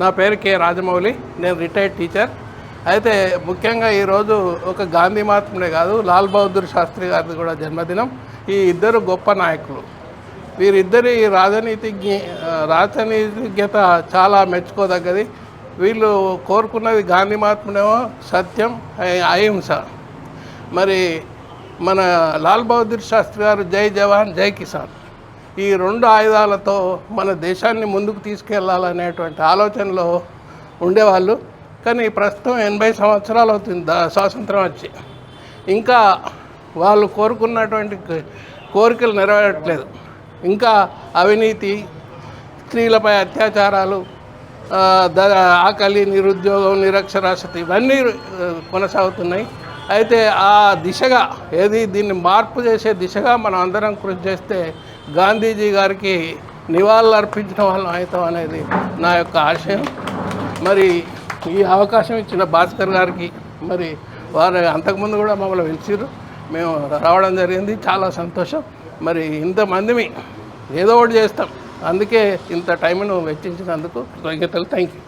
నా పేరు కె రాజమౌళి. నేను రిటైర్డ్ టీచర్. అయితే ముఖ్యంగా ఈరోజు ఒక గాంధీ మహాత్ముడే కాదు లాల్ బహదూర్ శాస్త్రి గారిది కూడా జన్మదినం. ఈ ఇద్దరు గొప్ప నాయకులు. వీరిద్దరి రాజనీతిజ్ఞ రాజనీతిజ్ఞత చాలా మెచ్చుకోదగ్గది. వీళ్ళు కోరుకున్నది గాంధీ మహాత్ముడేమో సత్యం అహింస. మరి మన లాల్ బహదూర్ శాస్త్రి గారు జై జవాన్ జై కిసాన్. ఈ రెండు ఆయుధాలతో మన దేశాన్ని ముందుకు తీసుకెళ్ళాలనేటువంటి ఆలోచనలో ఉండేవాళ్ళు. కానీ ప్రస్తుతం ఎనభై సంవత్సరాలు అవుతుంది దా- స్వాతంత్రం వచ్చి. ఇంకా వాళ్ళు కోరుకున్నటువంటి కోరికలు నెరవేరట్లేదు. ఇంకా అవినీతి స్త్రీలపై అత్యాచారాలు ద ఆకలి నిరుద్యోగం నిరక్షరాస్యత ఇవన్నీ కొనసాగుతున్నాయి. అయితే ఆ దిశగా ఏది దీన్ని మార్పు చేసే దిశగా మనం అందరం కృషి చేస్తే గాంధీజీ గారికి నివాళులు అర్పించడం వల్ల అవుతాం అనేది నా యొక్క ఆశయం. మరి ఈ అవకాశం ఇచ్చిన భాస్కర్ గారికి మరి వారు అంతకుముందు కూడా మమ్మల్ని పిలిచారు మేము రావడం జరిగింది. చాలా సంతోషం. మరి ఇంతమందిమి ఏదో ఒకటి చేస్తాం. అందుకే ఇంత టైంను వెచ్చించినందుకు కృతజ్ఞతలు. Thank you